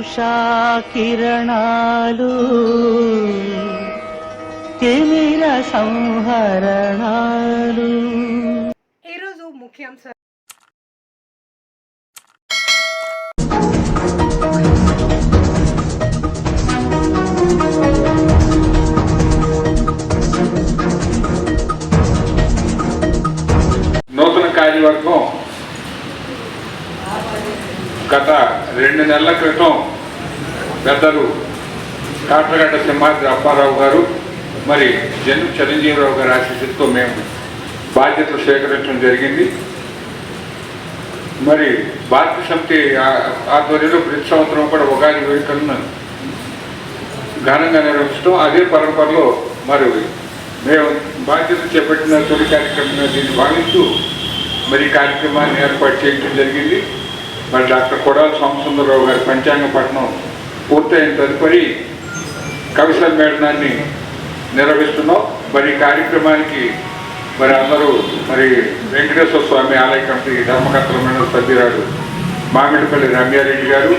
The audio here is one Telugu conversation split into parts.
ఉషా కిరణాలు తిమిర సంహరణాలు. ఈరోజు ముఖ్యాంశాలు నూతన కార్యవర్గం గత రెండు నెలల క్రితం పెద్దలు కాట్రగడ్డ సింహాద్రి అప్పారావు గారు మరి జన్ చిరంజీవిరావు గారి ఆశీస్సుతో మేము బాధ్యతలు స్వీకరించడం జరిగింది. మరి భారత సమితి ఆ- ఆధ్వర్యంలో ప్రతి సంవత్సరం కూడా ఉగాది వేడుకలను ఘనంగా నిర్వహించడం అదే పరంపరలో మరి మేము బాధ్యత చేపట్టిన తొలి కార్యక్రమంగా దీన్ని భావిస్తూ మరి కార్యక్రమాన్ని ఏర్పాటు చేయడం జరిగింది. మరి డాక్టర్ కొడాల సోమసుందరరావు గారి పంచాంగ పట్టణం పూర్తయిన తదుపరి కవి సమ్మేళనాన్ని నిర్వహిస్తున్నాం. మరి కార్యక్రమానికి మరి అందరూ మరి వెంకటేశ్వర స్వామి ఆలయ కమిటీ ధర్మకర్తల సభ్యురాలు మామిడిపల్లి రమ్యారెడ్డి గారు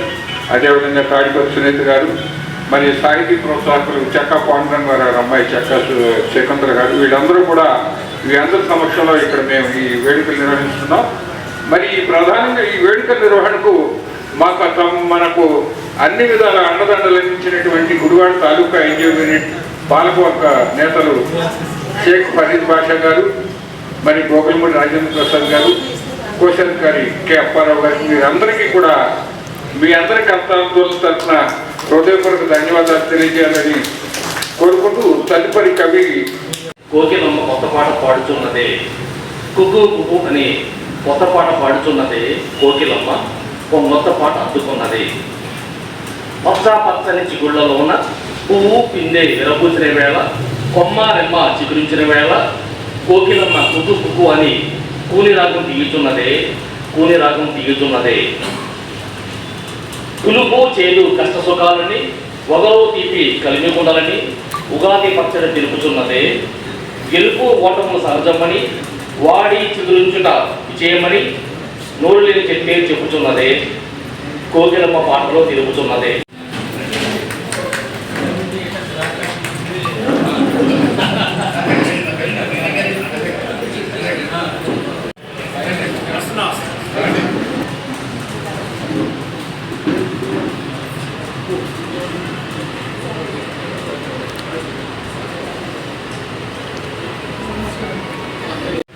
అదేవిధంగా తాడిపతి సునీత గారు మరి సాహితీ ప్రోత్సాహకులు చెక్క పాండురంగ గారు అమ్మాయి చెక్క సు- గారు వీళ్ళందరూ కూడా వీళ్ళందరి సమక్షంలో ఇక్కడ మేము ఈ వేడుకలు నిర్వహిస్తున్నాం. మరి ఈ ప్రధానంగా ఈ వేడుకల నిర్వహణకు మాకు మనకు అన్ని విధాల అండదండలు అందించినటువంటి గుడివాడ తాలూకా ఎన్జిఓ యూనిట్ పాలకవర్గ నేతలు షేక్ ఫరీద్ బాషా గారు మరి గోకులమూడి రాజేంద్ర ప్రసాద్ గారు కోశాధికారి కె అప్పారావు గారికి మీరందరికీ కూడా మీ అందరి కర్తాందోళన తరఫున హృదయపూర్వక ధన్యవాదాలు తెలియజేయాలని కోరుకుంటూ తదుపరి కవి కోకిలమ్మ కొత్త పాట పాడుచున్నదే కుక్కు కుక్కు అని కొత్త పాట పాడుచున్నదే కోకిలమ్మ. ఓ పాట అద్దుకున్నది. పచ్చా పచ్చని చిగుళ్ళలోన పువ్వు పిందె విరబూసిన వేళ కొమ్మ రెమ్మ చిగురించిన వేళ కోకిలమ్మ కుక్కు కుక్కు అని కూని రాగం తీయుచున్నదే కూని రాగం తీయుచున్నదే. పులుపు చేదు కష్ట సుఖాలని వగలు తీపి కలిమికుండాలని ఉగాది పచ్చడి తెలుపుచున్నదే గెలుపు ఓటములు సహజమని వాడి చిగురించుట విజయమని నోరు లేని చెప్పే చెప్పుచున్నదే కోకిలమ్మ పాటలో తిరుగుతున్నదే.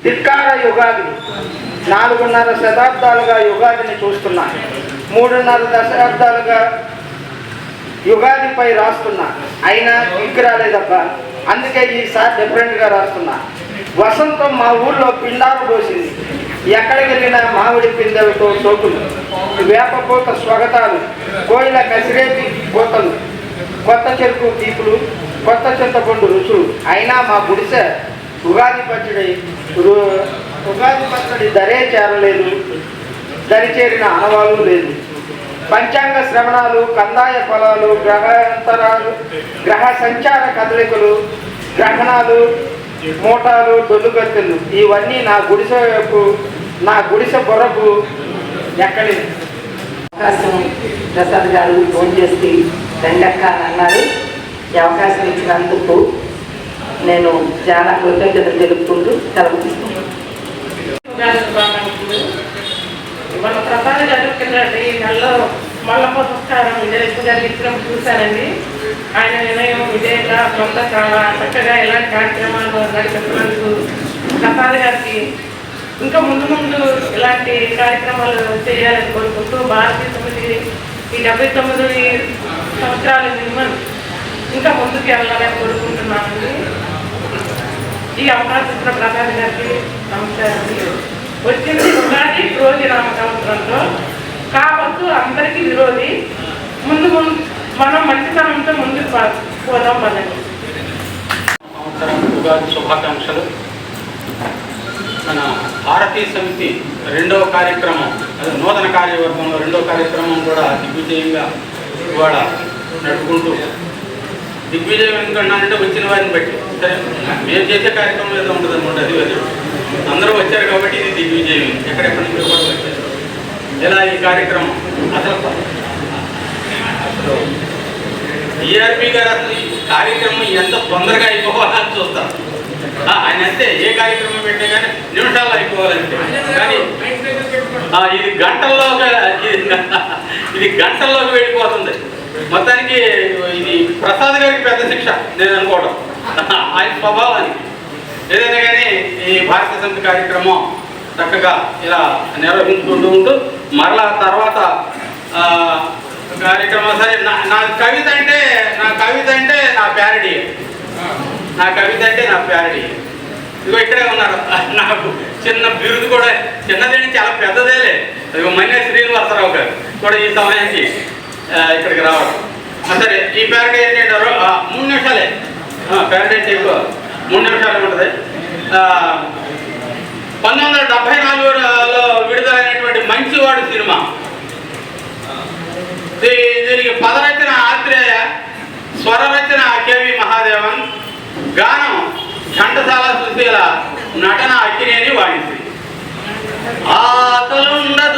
ధిక్కార యుగాది. నాలుగున్నర శతాబ్దాలుగా యుగాదిని చూస్తున్నా. మూడున్నర దశాబ్దాలుగా యుగాదిపై రాస్తున్నా. అయినా దిక్కు రాలేదబ్బా. అందుకే ఈసారి డిఫరెంట్గా రాస్తున్నా. వసంతం మా ఊళ్ళో పిండారు పోసింది. ఎక్కడికి వెళ్ళినా మామిడి పిందెలతో సోకులు. వేపపూత స్వగతాలు. కోయిల కసిరేపి పూతలు కొత్త చెరుకు తీపులు కొత్త చింతపండు రుచులు. అయినా మా గుడిసె ఉగాది పచ్చడి ఉగాది పచ్చడి ధరే చేరలేదు. దరి చేరిన ఆనవాలు లేదు. పంచాంగ శ్రవణాలు కందాయ ఫలాలు గ్రహాంతరాలు గ్రహ సంచార కదలికలు గ్రహణాలు మూటాలు డొల్లుగత్తెలు ఇవన్నీ నా గుడిసె నా గుడిసె బొరకు ఎక్కడి అవకాశం ప్రసాద్ గారు ఫోన్ చేసి రెండక్క అన్నారు. ఈ అవకాశం ఇచ్చినందుకు నేను చాలా కృతజ్ఞతలు తెలుపుకుంటూ సెలవు తీసుకుంటాను ఉగాది శుభాకాంక్షలు. ఇవాళ ప్రసాద జరుగుతుందండి ఈ నెలలో నమస్కారం. విజయలక్ష్మి గారి ఇచ్చినప్పుడు చూశానండి. ఆయన నిర్ణయం విజయంగా సొంత చాలా చక్కగా ఇలాంటి కార్యక్రమాలు నడిపిస్తున్నందుకు ప్రసాద్ గారికి ఇంకా ముందు ముందు ఇలాంటి కార్యక్రమాలు చేయాలని కోరుకుంటూ భారతీయ సమితి ఈ డెబ్బై తొమ్మిది సంవత్సరాలు మినిమం ఇంకా ముందుకు వెళ్ళాలని కోరుకుంటున్నామండి. ఈ అవకాశం ఇచ్చిన ప్రసాద్ గారికి నమస్కారం. వచ్చింది ఉగాది క్రోధి నామ కాబట్టి కావచ్చు అందరికీ విరోధి. ముందు ముందు మనం మంచితనంతో ముందుకు పోదాం మనకి. సంవత్సరం ఉగాది శుభాకాంక్షలు. మన భారతీయ సమితి రెండవ కార్యక్రమం అదే నూతన కార్యవర్గంలో రెండవ కార్యక్రమం కూడా దిగ్విజయంగా ఇవాళ నడుపుకుంటూ దిగ్విజయం ఎందుకంటే వచ్చిన వారిని బట్టి. సరే మేము చేసే కార్యక్రమం ఏదో ఉంటుంది అనమాట అది. అందరూ వచ్చారు కాబట్టి ఇది దిగ్విజయం. ఎక్కడెక్కడి నుంచి కూడా వచ్చారు ఇలా ఈ కార్యక్రమం? అసలు టీఆర్పీ గారు అసలు ఈ కార్యక్రమం ఎంత తొందరగా అయిపోవాలని చూస్తారు. ఆయన అంతే ఏ కార్యక్రమం పెట్టే కానీ నిమిషాల్లో అయిపోవాలంటే. కానీ ఇది గంటల్లో ఇది- గంటల్లోకి వెళ్ళిపోతుంది. మొత్తానికి ఇది ప్రసాద్ గారికి పెద్ద శిక్ష నేను అనుకోవడం. ఆయన స్వభావానికి. ఏదైనా కానీ ఈ భారతీయ సంత కార్యక్రమం చక్కగా ఇలా నిర్వహించుకుంటూ ఉంటూ మరలా తర్వాత కార్యక్రమం సరే నా నా కవిత అంటే నా కవిత అంటే నా ప్యారడీ. నా కవిత అంటే నా ప్యారడీ. ఇదిగో ఇక్కడే ఉన్నారు. నాకు చిన్న బిరుదు కూడా చిన్నదేంటి చాలా పెద్దదేలే. ఇదిగో మన్య శ్రీనివాసరావు గారు కూడా ఈ సమయానికి ఇక్కడికి రావడం సరే ఈ ప్యారడీ ఏంటంటారు ఆ, మూడు నిమిషాలే. ప్యారడీ అంటే ఎక్కువ మూడు నిమిషాలు ఉంటుంది పంతొమ్మిది వందల డెబ్బై నాలుగులో విడుదల మంచివాడు సినిమా. దీనికి పదరచన ఆత్రేయ స్వరరచన అకేవి మహాదేవన్ గానం ఘంటసాల సుశీల నటన అక్కినేని వాణిశ్రీ. ఆకలుండదు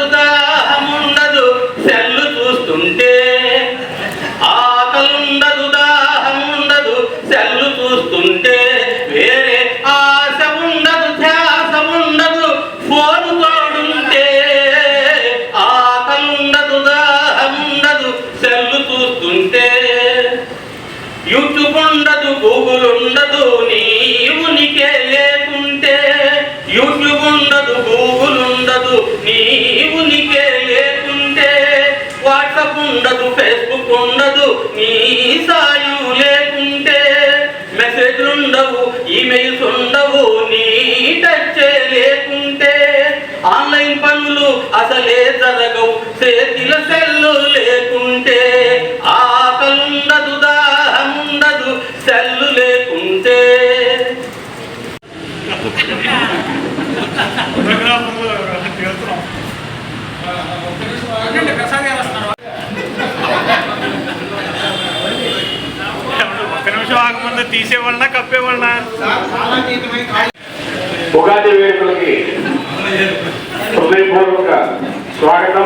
యూట్యూబ్ ఉండదు గూగుల్ ఉండదు నీవు నీకే లేకుంటే వాట్సాప్ ఉండదు ఫేస్బుక్ ఉండదు నీ సాయం లేకుంటే మెసేజ్లు ఉండవు ఈమెయిల్స్ ఉండవు నీ టచ్ లేకుంటే ఆన్లైన్ పనులు అసలే జరగవు చేతిల ఉగాది వేడుకలకి హృదయపూర్వక స్వాగతం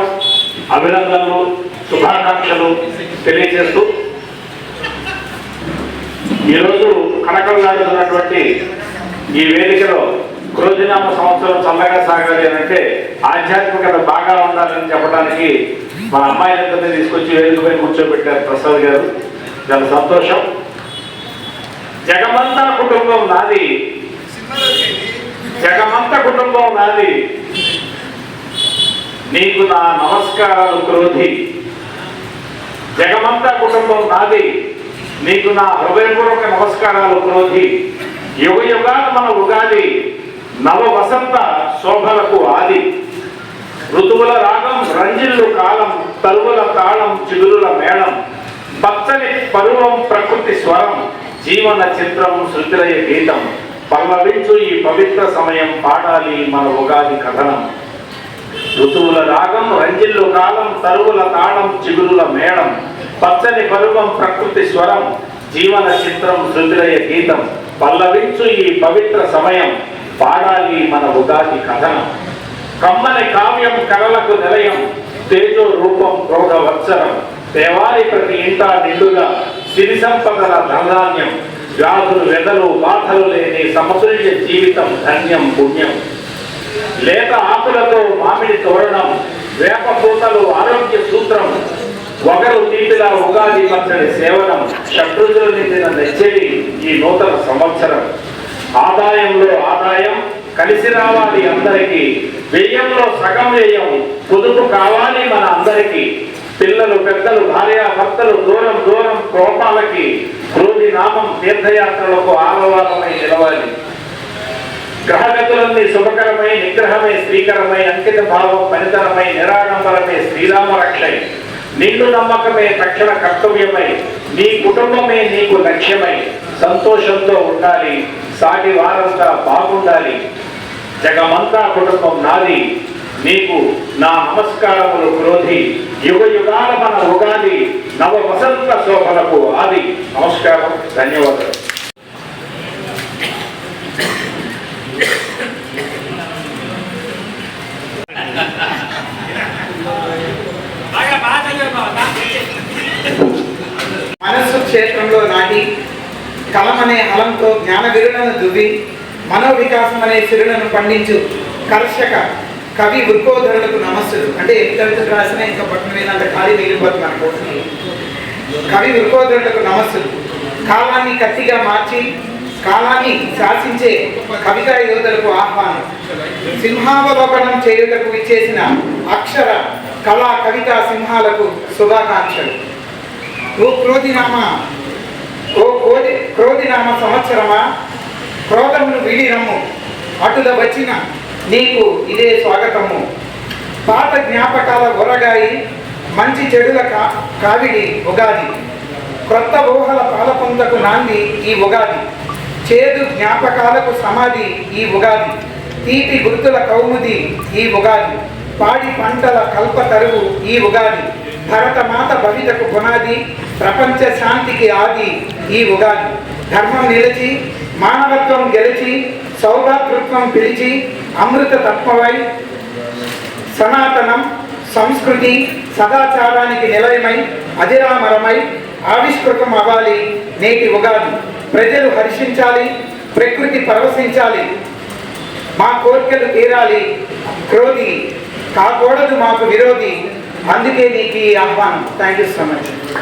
అభినందనలు శుభాకాంక్షలు తెలియజేస్తూ ఈరోజు కనకలాడుతున్నటువంటి ఈ వేదికలో క్రోధినామ సంవత్సరం చల్లగా సాగాలి అని అంటే ఆధ్యాత్మికత బాగా ఉండాలని చెప్పడానికి మా అమ్మాయిలందరినీ తీసుకొచ్చి వేదికపై కూర్చోబెట్టారు ప్రసాద్ గారు. చాలా సంతోషం. జగమంతా కుటుంబం నాది జగమంత కుటుంబం నాది. నీకు నా నమస్కారాలు క్రోధి. జగమంత కుటుంబం నాది. నీకు నా హృదయపూర్వక నమస్కారాలు క్రోధి. యుగ యుగాలు మన ఉగాది నవ వసంత శోభలకు ఆది. ఋతువుల రాగం రంజిల్లు కాలం తరువుల తాళం చిగురుల మేళం పచ్చని పరువం ప్రకృతి స్వరం జీవన చిత్రం శృతిలయ గీతం. పల్లవించు ఈ పవిత్ర సమయం పాడాలి మన ఉగాది కథనం. ఋతువుల రాగం రంజిల్లు కాలం తరువుల తాళం చిగురుల మేళం పచ్చని పరువం ప్రకృతి స్వరం జీవన చిత్రం శృతిలయ గీతం. పల్లవించు ఈ పవిత్ర సమయం పాడాలి మన ఉగాది కథనం. కమ్మని కావ్యం కళలకు నిలయం తేజో రూపం క్రోధ వత్సరం దేవారి ప్రతి ఇంటా నిండుగా సిరి సంపదల ధనధాన్యం వ్యాధులు వెదలు బాధలు లేని సమతుల్య జీవితం ధన్యం పుణ్యం. లేత ఆకులతో మామిడి తోరణం వేప పూతలు ఆరోగ్య సూత్రం ఒకరు తీపిలా ఉగాది పచ్చడి సేవనం షట్రుజులు నిండిన నెచ్చడి ఈ నూతన సంవత్సరం. ఆదాయంలో ఆదాయం కలిసి రావాలి అందరికీ వ్యయంలో సగం వ్యయం పొదుపు కావాలి మన అందరికీ. పిల్లలు పెద్దలు భార్య భర్తలు దూరం దూరం కోపాలకి క్రోధి నామం తీర్థయాత్రలకు ఆలవాలమై నిలవాలి. గ్రహగతులన్నీ శుభకరమై నిగ్రహమై శ్రీకరమై అంకిత భావం పనితనమై నిరాడంబరమే శ్రీరామ రక్షై నిండు నమ్మకమే తక్షణ కర్తవ్యమై నీ కుటుంబమే నీకు లక్ష్యమై సంతోషంతో ఉండాలి సాటి వారంతా బాగుండాలి. జగమంతా కుటుంబం నాది నీకు నా నమస్కారములు క్రోధి యుగ యుగాల మన ఉగాది నవ వసంత శోభలకు ఆది. నమస్కారం. ధన్యవాదాలు. మనస్సు చే కలం అనే హలంతో జ్ఞాన విరులను దువ్వి మనోవికాసం అనే సిరులను పండించు కర్షక కవి వృక్కోధరులకు నమస్సులు. అంటే ఎన్ని రాసిన రాసినా ఇంకా పట్టణ మీద ఖాళీ మిగిలిపోతుంది మన కోసం కవి వృక్కోధరులకు నమస్సులు. కాలాన్ని కత్తిగా మార్చి కాలాన్ని శాసించే కవితా యోధులకు ఆహ్వానం. సింహావలోకనం చేయుటకు ఇచ్చేసిన అక్షర కళా కవిత సింహాలకు శుభాకాంక్షలు. ఓ క్రోధినామ ఓ క్రోధి క్రోధినామ సంవత్సరమా? క్రోధమును విడి రమ్ము అటుల వచ్చిన నీకు ఇదే స్వాగతము. పాత జ్ఞాపకాల ఒరగాయి మంచి చెడుల కా కావిడి ఉగాది. క్రొత్త ఊహల పాలపొందకు నాంది ఈ ఉగాది. చేదు జ్ఞాపకాలకు సమాధి ఈ ఉగాది. తీపి గుర్తుల కౌముది ఈ ఉగాది. పాడి పంటల కల్ప తరువు ఈ ఉగాది. భరతమాత భవితకు పునాది ప్రపంచ శాంతికి ఆది ఈ ఉగాది. ధర్మం నిలిచి మానవత్వం గెలిచి సౌభాతృత్వం పిలిచి అమృత తత్వమై సనాతనం సంస్కృతి సదాచారానికి నిలయమై అధిరామరమై ఆవిష్కృతం అవ్వాలి నేటి ఉగాది. ప్రజలు హర్షించాలి ప్రకృతి పరవశించాలి. మా కోరికలు తీరాలి. క్రోధి కాకూడదు మాకు విరోధి. అందుకే నీకు ఈ ఆహ్వానం. Thank you so much